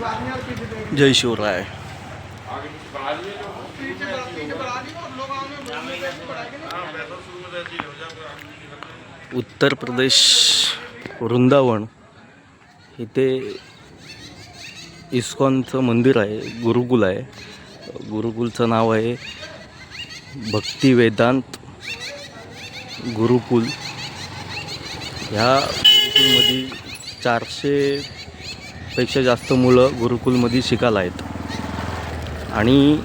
जय शिवराय. उत्तर प्रदेश वृंदावन इथे इस्कॉनचं मंदिर आहे गुरुकुल आहे. गुरुकुलचं नाव आहे भक्ती वेदांत गुरुकुल. ह्या गुरुकुलमध्ये पेक्षा जास्त मुलं गुरुकुलमध्ये शिकायला आहेत. आणि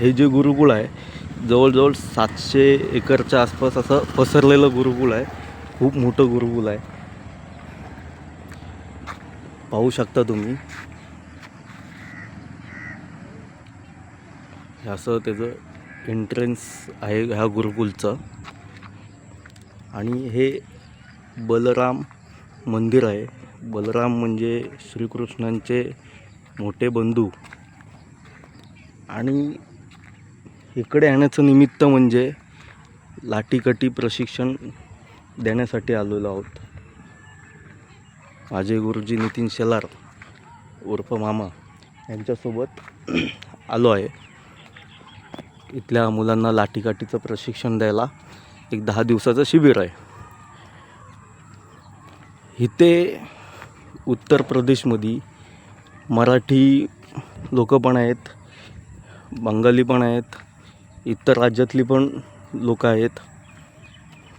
हे जे गुरुकुल आहे जवळजवळ सातशे एकरच्या आसपास असं पसरलेलं गुरुकुल आहे. खूप मोठं गुरुकुल आहे. पाहू शकता तुम्ही. असं त्याचं एंट्रन्स आहे ह्या गुरुकुलचं. आणि हे बलराम मंदिर आहे. बलराम म्हणजे श्रीकृष्णांचे मोठे बंधू. आणि इकडे येण्याचं निमित्त म्हणजे लाठीकाठी प्रशिक्षण देण्यासाठी आलेलो आहोत. माझे गुरुजी नितीन शेलार उर्फ मामा यांच्यासोबत आलो आहे. इथल्या मुलांना लाठीकाठीचं प्रशिक्षण द्यायला एक दहा दिवसाचं शिबिर आहे. इथे उत्तर प्रदेशमध्ये मराठी लोक पण आहेत बंगाली पण आहेत इतर राज्यातली पण लोक आहेत.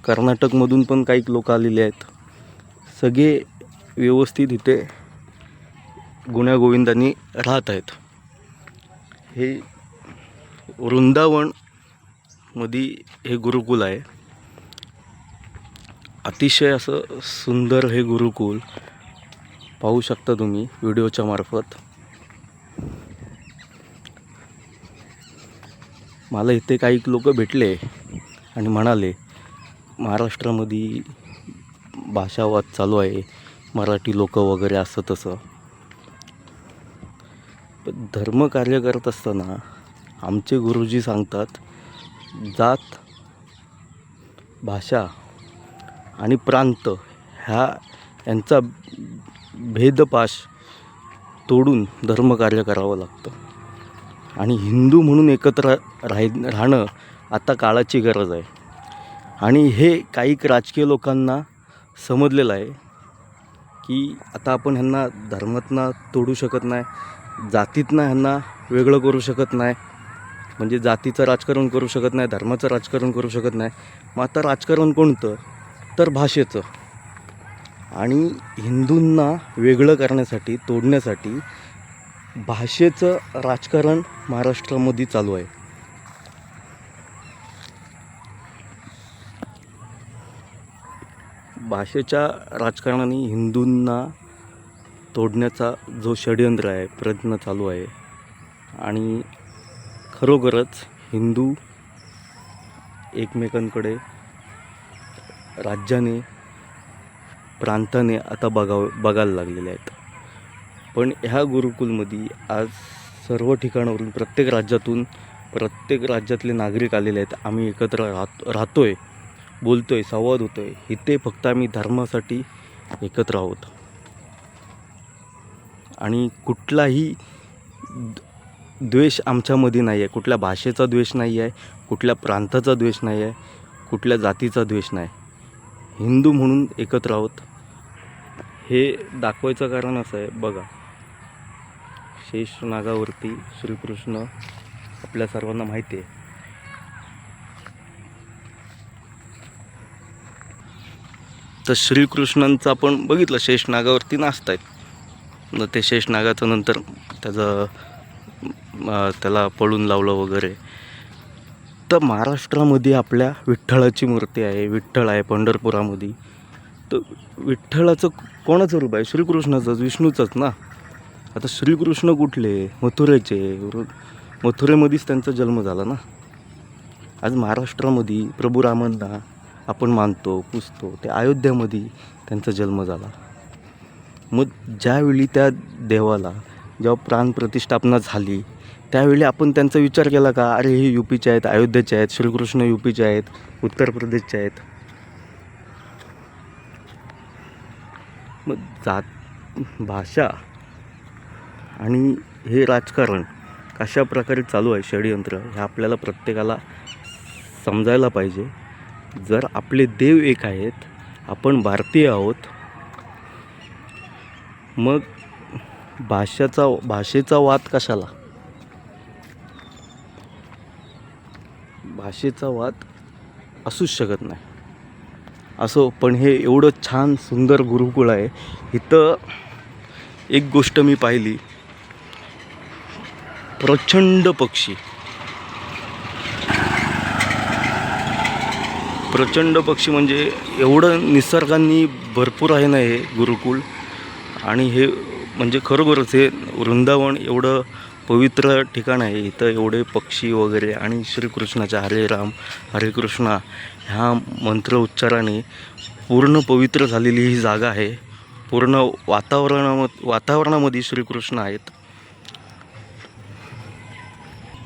कर्नाटकमधून पण काही लोक आलेले आहेत. सगळे व्यवस्थित इथे गुण्यागोविंदांनी राहत आहेत. हे वृंदावनमध्ये हे गुरुकुल आहे. अतिशय असं सुंदर हे गुरुकुल पाहू शकता तुम्ही व्हिडिओच्या मार्फत. मला इथे काही लोक भेटले आणि म्हणाले महाराष्ट्रामध्ये भाषावाद चालू आहे मराठी लोक वगैरे असं तसं. पण धर्मकार्य करत असताना आमचे गुरुजी सांगतात जात भाषा आणि प्रांत ह्या यांचा भेदपाश तोडून धर्मकार्य करावं लागतं. आणि हिंदू म्हणून एकत्र राह राहणं आता काळाची गरज आहे. आणि हे काही राजकीय लोकांना समजलेलं आहे की आता आपण ह्यांना धर्मातनं तोडू शकत नाही जातीतनं ह्यांना वेगळं करू शकत नाही. म्हणजे जातीचं राजकारण करू शकत नाही धर्माचं राजकारण करू शकत नाही. मग आता राजकारण कोणतं? तर भाषेचं. आणि हिंदूंना वेगळं करण्यासाठी तोडण्यासाठी भाषेचं राजकारण महाराष्ट्रामध्ये चालू आहे. भाषेच्या राजकारणाने हिंदूंना तोडण्याचा जो षडयंत्र आहे प्रयत्न चालू आहे. आणि खरोखरच हिंदू एकमेकांकडे राज्याने प्रांताने आता बघाव बघायला लागलेले आहेत. पण ह्या गुरुकुलमध्ये आज सर्व ठिकाणावरून प्रत्येक राज्यातून प्रत्येक राज्यातले नागरिक आलेले आहेत. आम्ही एकत्र राहत राहतो आहे बोलतो आहे संवाद होतो आहे इथे फक्त आम्ही धर्मासाठी एकत्र आहोत. आणि कुठलाही द्वेष आमच्यामध्ये नाही आहे कुठल्या भाषेचा द्वेष नाही आहे कुठल्या प्रांताचा द्वेष नाही आहे कुठल्या जातीचा द्वेष नाही. हिंदू म्हणून एकत्र आहोत. हे दाखवायचं कारण असं आहे बघा. शेष नागावरती श्रीकृष्ण आपल्या सर्वांना माहिती आहे. तर श्रीकृष्णांचं आपण बघितलं शेष नागावरती नाचतायत. मग ते शेष नागाचं नंतर त्याचं त्याला पळून लावलं वगैरे. तर महाराष्ट्रामध्ये आपल्या विठ्ठलाची मूर्ती आहे विठ्ठल आहे पंढरपुरामध्ये. तर विठ्ठलाचं कोणाचं रूप आहे? श्रीकृष्णाचंच विष्णूचंच ना? आता श्रीकृष्ण कुठले? मथुरेचे. मथुरेमध्येच त्यांचा जन्म झाला ना? आज महाराष्ट्रामध्ये प्रभू रामांना आपण मानतो पुजतो ते अयोध्यामध्ये त्यांचा जन्म झाला. मग ज्यावेळी त्या देवाला जेव्हा प्राणप्रतिष्ठापना झाली त्यावेळी आपण त्यांचा विचार केला का अरे हे यू पीचे आहेत अयोध्येचे आहेत श्रीकृष्ण यू पीचे आहेत उत्तर प्रदेशचे आहेत. मग जात भाषा आणि हे राजकारण कशा प्रकारे चालू आहे षडयंत्र हे आपल्याला प्रत्येकाला समजायला पाहिजे. जर आपले देव एक आहेत आपण भारतीय आहोत मग भाषाचा भाषेचा वाद कशाला? भाषेचा वाद असूच शकत नाही. असो पण हे एवढं छान सुंदर गुरुकुळ आहे. इथं एक गोष्ट मी पाहिली. प्रचंड पक्षी. प्रचंड पक्षी म्हणजे एवढं निसर्गांनी भरपूर आहे ना हे गुरुकुल. आणि हे म्हणजे खरोखरच हे वृंदावन एवढं पवित्र ठिकाण आहे. इथं एवढे पक्षी वगैरे आणि श्रीकृष्णाच्या हरे राम हरे कृष्णा ह्या मंत्र उच्चाराने पूर्ण पवित्र झालेली ही जागा आहे. पूर्ण वातावरणाम वातावरणामध्ये श्रीकृष्ण आहेत.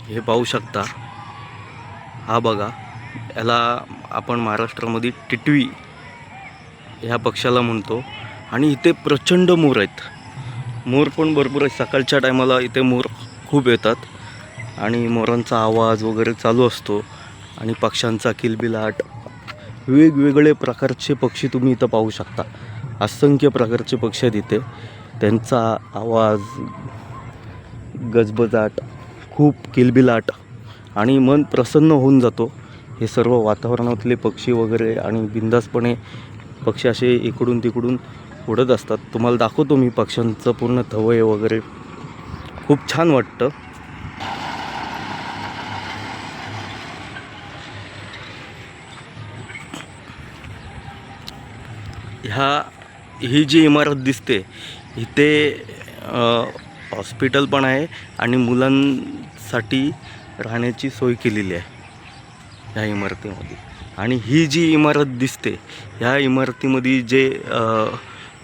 हे पाहू शकता. हा बघा. याला आपण महाराष्ट्रामध्ये टिटवी ह्या पक्षाला म्हणतो. आणि इथे प्रचंड मोर आहेत. मोर पण भरपूर आहेत. सकाळच्या टायमाला इथे मोर खूप येतात. आणि मोरांचा आवाज वगैरे चालू असतो. आणि पक्ष्यांचा किलबिलाट. वेगवेगळे प्रकारचे पक्षी तुम्ही इथं पाहू शकता. असंख्य प्रकारचे पक्षी आहेत इथे. त्यांचा आवाज गजबजाट खूप किलबिलाट आणि मन प्रसन्न होऊन जातो. हे सर्व वातावरणातले पक्षी वगैरे आणि बिंदासपणे पक्षी असे इकडून तिकडून उडत असतात. तुम्हाला दाखवतो मी पक्ष्यांचं पूर्ण थवय वगैरे. खूप छान वाटतं. ह्या ही जी इमारत दिसते इथे हॉस्पिटल पण आहे आणि मुलांसाठी राहण्याची सोय केलेली आहे. ह्या इमारतीमध्ये. आणि ही जी इमारत दिसते ह्या इमारतीमध्ये जे आ,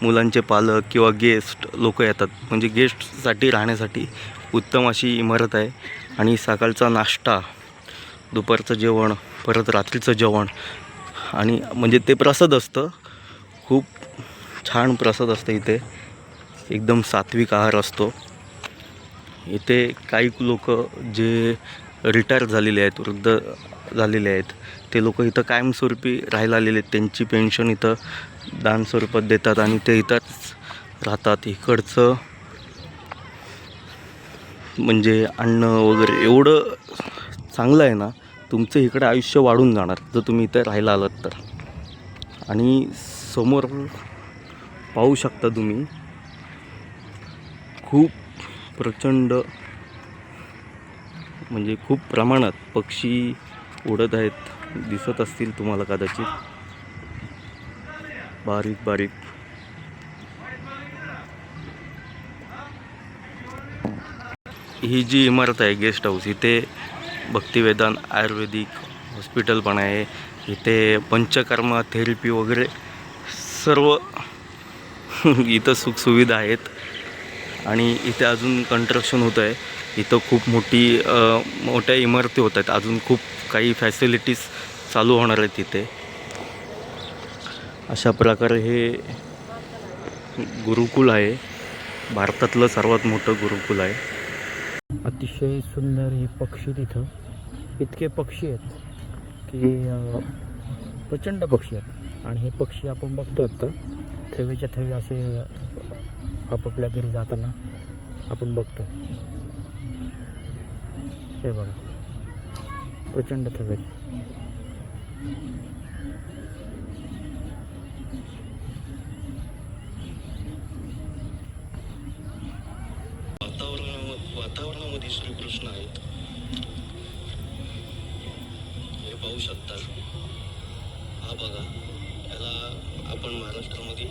मुलांचे पालक किंवा गेस्ट लोक येतात. म्हणजे गेस्टसाठी राहण्यासाठी उत्तम अशी इमारत आहे. आणि सकाळचा नाश्ता दुपारचं जेवण परत रात्रीचं जेवण आणि म्हणजे ते प्रसाद असतं. खूप छान प्रसाद असतं इथे. एकदम सात्विक आहार असतो. इथे काही लोक जे रिटायर झालेले आहेत वृद्ध झालेले आहेत ते लोक इथं कायमस्वरूपी राहायला आलेले आहेत. त्यांची पेन्शन इथं दान स्वरूपात देतात आणि ते इथंच राहतात. इकडचं म्हणजे अन्न वगैरे एवढं चांगलं आहे ना तुमचं इकडे आयुष्य वाढून जाणार. जर तुम्ही इथं राहायला आलात तर. आणि समोर पाहू शकता तुम्ही खूप प्रचंड म्हणजे खूप प्रमाणात पक्षी उडत आहेत. दिसत असतील तुम्हाला कदाचित. बारीक बारीक. ही जी इमारत आहे गेस्ट हाऊस इथे भक्तिवेदान आयुर्वेदिक हॉस्पिटल पण आहे. इथे पंचकर्मा थेरपी वगैरे सर्व इथं सुखसुविधा आहेत. आणि इथे अजून कंस्ट्रक्शन होतं आहे इथं खूप मोठी मोठ्या इमारती होत आहेत. अजून खूप काही फॅसिलिटीज चालू होणार आहेत तिथे अशा प्रकारे हे गुरुकुल आहे. भारतातलं सर्वात मोठं गुरुकुल आहे. अतिशय सुंदर हे पक्षी तिथं. इतके पक्षी आहेत की प्रचंड पक्षी आहेत. आणि हे पक्षी आपण बघतो आता. थवेच्या थवे असे आपापल्या घरी जाताना आपण बघतो. हे बघा. प्रचंड थवे वातावरणा वातावरणामध्ये श्रीकृष्ण आहेत. हे पाहू शकता. हा बघा याला आपण महाराष्ट्रामध्ये